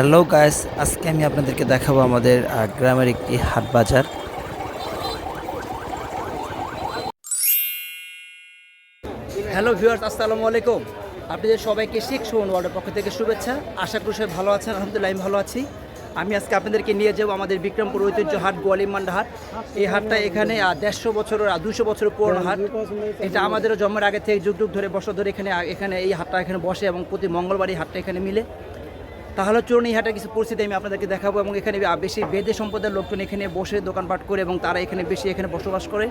Hello guys আজকে আমি আপনাদেরকে দেখাবো আমাদের গ্রামের একটি হাট বাজার। হ্যালো ভিউয়ার্স আসসালামু আলাইকুম। আপনাদের সবাইকে শেখ সোহন ওয়ার্ডের পক্ষ থেকে শুভেচ্ছা, আশা করি সবাই ভালো আছেন, আলহামদুলিল্লাহ, আমি ভালো আছি। আমি আজকে আপনাদেরকে নিয়ে যাব আমাদের বিক্রমপুর ঐতিহ্য হাট, গোয়ালিমান্ডা হাট। এই হাটটা এখানে দেড়শো বছরের আর দুশো বছরের পুরনো হাট। এটা আমাদেরও জন্মের আগে থেকে যুগ যুগ ধরে, বছর ধরে এখানে এখানে এই হাটটা এখানে বসে এবং প্রতি মঙ্গলবার এই হাটটা এখানে মিলে। তাহলে চলুন এই হাটের কিছু পরিস্থিতি আমি আপনাদেরকে দেখাবো এবং এখানে বেশি বেদে সম্প্রদায়ের লোকজন এখানে বসে দোকানপাট করে এবং তারা এখানে বেশি এখানে বসবাস করে।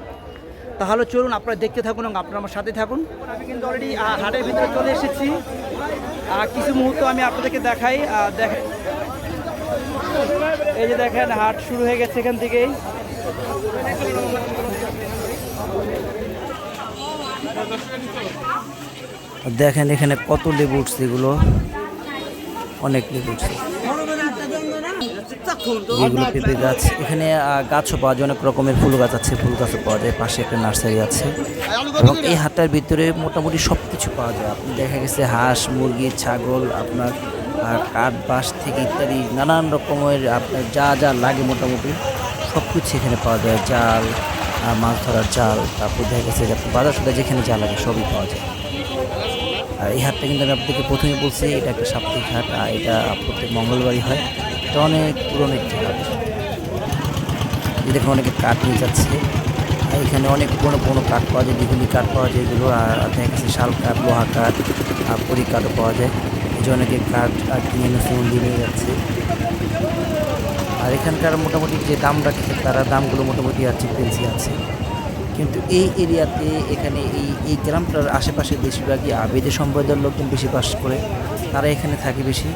তাহলে চলুন আপনারা দেখতে থাকুন এবং আপনারা আমার সাথে থাকুন। আমি কিন্তু অলরেডি হাটের ভিতরে চলে এসেছি। কিছু মুহূর্ত আমি আপনাদেরকে দেখাই। আহ, দেখ এই যে দেখেন হাট শুরু হয়ে গেছে এখান থেকেই। দেখেন এখানে কত লেবু উঠছে এগুলো। অনেক উঠছে এগুলো পেঁপে গাছ, এখানে গাছও পাওয়া যায়, অনেক রকমের ফুল গাছ আছে, ফুল গাছও পাওয়া যায়, পাশে একটা নার্সারি আছে। এবং এই হাটটার ভিতরে মোটামুটি সব কিছু পাওয়া যায়। আপনি দেখা গেছে হাঁস, মুরগি, ছাগল, আপনার কাঠ, বাঁশ থেকে ইত্যাদি, নানান রকমের আপনার যা যা লাগে মোটামুটি সব কিছু এখানে পাওয়া যায়। জাল মাছ ধরার জাল, তারপর দেখা গেছে বাজার সদা যেখানে যা লাগে সবই পাওয়া যায়। আর এই হাটটা কিন্তু আমি আপনাদেরকে প্রথমে বলছি, এটা একটা সাপ্তাহিক হাট আর এটা প্রত্যেক মঙ্গলবারই হয়। এটা অনেক পুরনো একটি হাট। দেখুন অনেকে কাঠ নিয়ে যাচ্ছে। আর এখানে অনেক পুরনো পুরনো কাঠ পাওয়া যায় বিভিন্ন কাঠ পাওয়া যায় এগুলো, আর দেখা গেছে শাল কাঠ, লোহা কাঠ, আর পরি কাঠও পাওয়া যায়। এই যে অনেকে কাঠ আর কিনে ফুল দিয়ে নিয়ে যাচ্ছে। আর এখানকার মোটামুটি যে দাম রাখছে তারা দামগুলো মোটামুটি আছে পেন্সি আছে। কিন্তু এই এরিয়াতে এখানে এই এই গ্রামটার আশেপাশে বেশিরভাগই আবেদে সম্প্রদায়ের লোকজন বেশি বাস করে। তারা এখানে থাকে বেশি।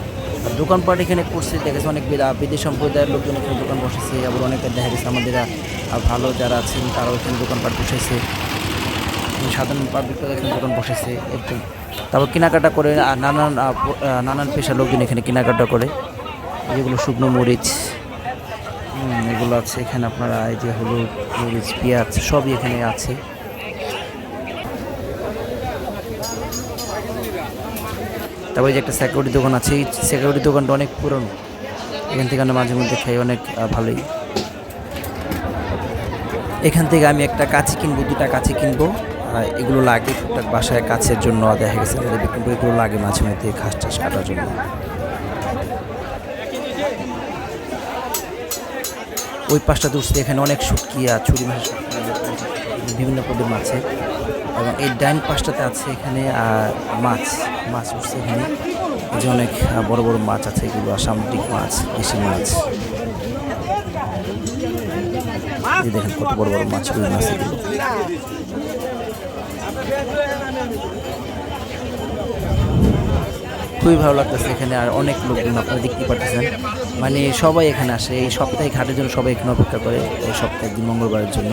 আর দোকানপাট এখানে করছে, দেখা গেছে অনেক বেদা আবেদে সম্প্রদায়ের লোকজন এখানে দোকান বসেছে। আবার অনেকে দেখা গেছে আমাদের ভালো যারা আছেন, তারাও এখানে দোকানপাট বসেছে। সাধারণ পাবলিকরা এখানে দোকান বসেছে, এরকম। তারপর কেনাকাটা করে আর নানান নানান পেশার লোকজন এখানে কেনাকাটা করে। যেগুলো শুকনো মরিচ এগুলো আছে। এখানে আপনারা এই যে হলুদ, মরিচ, পেঁয়াজ সবই এখানে আছে। তারপরে যে একটা সিকিউরিটি দোকান আছে। এই সিকিউরিটি দোকানটা অনেক পুরনো। এখান থেকে আমরা মাঝে মধ্যে খাই, অনেক ভালোই। এখান থেকে আমি একটা কাছে কিনবো, দুটা কাছে কিনবো। এগুলো লাগে টুকটাক বাসায় কাছের জন্য। দেখা গেছে এগুলো লাগে মাঝে মধ্যে ঘাস টাস কাটার জন্য। ওই পাশটা উঠছে এখানে অনেক শুটকি আর ছুরি মাছ বিভিন্ন পদের মাছে এবং এই ডাইন পাশটাতে আছে এখানে মাছ। মাছ উঠছে এখানে। যে অনেক বড় বড় মাছ আছে, এগুলো সামুদ্রিক মাছ, দেশি মাছ। দেখেন কত বড় বড় মাছ মাছ খুবই ভালো লাগতেছে এখানে আর অনেক লোকজন আপনারা দেখতে পাচ্ছেন মানে সবাই এখানে আসে, এই সপ্তাহে ঘাটের জন্য সবাই এখানে অপেক্ষা করে এই সপ্তাহের দিন মঙ্গলবারের জন্য।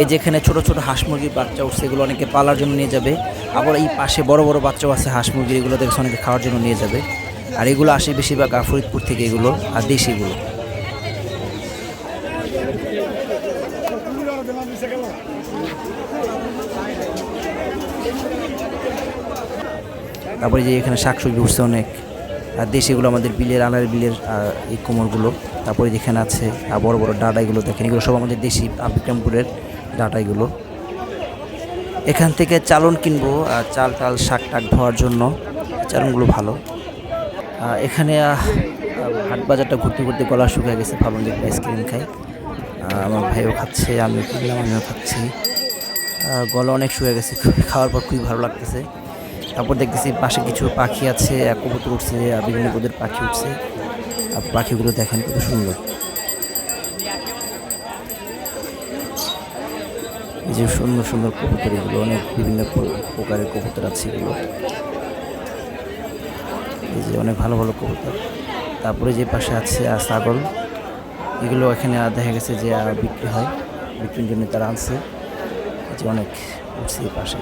এই যেখানে ছোট ছোট হাঁস মুরগির বাচ্চা উঠছে, এগুলো অনেকে পালার জন্য নিয়ে যাবে। আবার এই পাশে বড় বড় বাচ্চাও আছে হাঁস মুরগির, এগুলো দেখছে অনেকে খাওয়ার জন্য নিয়ে যাবে। আর এগুলো আসে বেশিরভাগ ফরিদপুর থেকে এগুলো, আর দেশিগুলো তারপরে যে এখানে শাকসবজি উঠছে অনেক। আর দেশিগুলো আমাদের বিলের আলার বিলের এই কোমরগুলো। তারপরে যেখানে আছে আহ, বড় বড় ডাটাইগুলো দেখেন। এগুলো সব আমাদের দেশি বিক্রমপুরের ডাটাইগুলো। এখান থেকে চালন কিনবো আর চাল টাল শাক টাক ধোয়ার জন্য। চালনগুলো ভালো। এখানে হাট বাজারটা ঘুরতে ঘুরতে গলা শুকিয়ে গেছে ভাবলাম যে আইসক্রিম খাই। আমার ভাইও খাচ্ছে আমিও আমিও খাচ্ছি। গলা অনেক শুয়ে গেছে খাওয়ার পর খুবই ভালো লাগতেছে। তারপর দেখতেছি পাশে কিছু পাখি আছে কবুতর উঠছে আহ, বিভিন্ন পদের পাখি উঠছে। আর পাখিগুলো দেখেন কত সুন্দর। এই যে সুন্দর সুন্দর কবুতর এগুলো অনেক বিভিন্ন প্রকারের কবুতর আছে এগুলো। এই যে অনেক ভালো ভালো কবুতর। তারপরে যে পাশে আছে আহ, ছাগল। এগুলো এখানে আহ, দেখা গেছে যে আহ, বিক্রি হয়। বিক্রির জন্য তারা আনছে। যে অনেক উঠছে এই পাশে।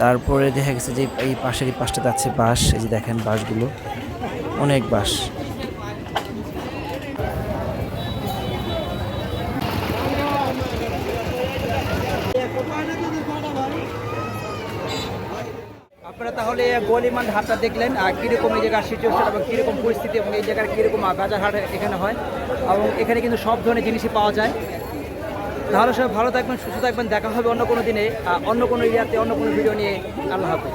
তারপরে দেখা গেছে যে এই পাশের এই পাশটাতে আছে বাঁশ এই যে দেখেন বাঁশগুলো। অনেক বাঁশ। আপনারা তাহলে গোয়ালিমান হাটটা দেখলেন আর কীরকম এই জায়গার সিচুয়েশন এবং কীরকম পরিস্থিতি এবং এই জায়গার কীরকম গাজার হাট এখানে হয়। এবং এখানে কিন্তু সব ধরনের জিনিসই পাওয়া যায়। তাহলে সবাই ভালো থাকবেন, সুস্থ থাকবেন, দেখা হবে অন্য কোনো দিনে অন্য কোনো এরিয়াতে, অন্য কোনো ভিডিও নিয়ে। আল্লাহ হাফিজ।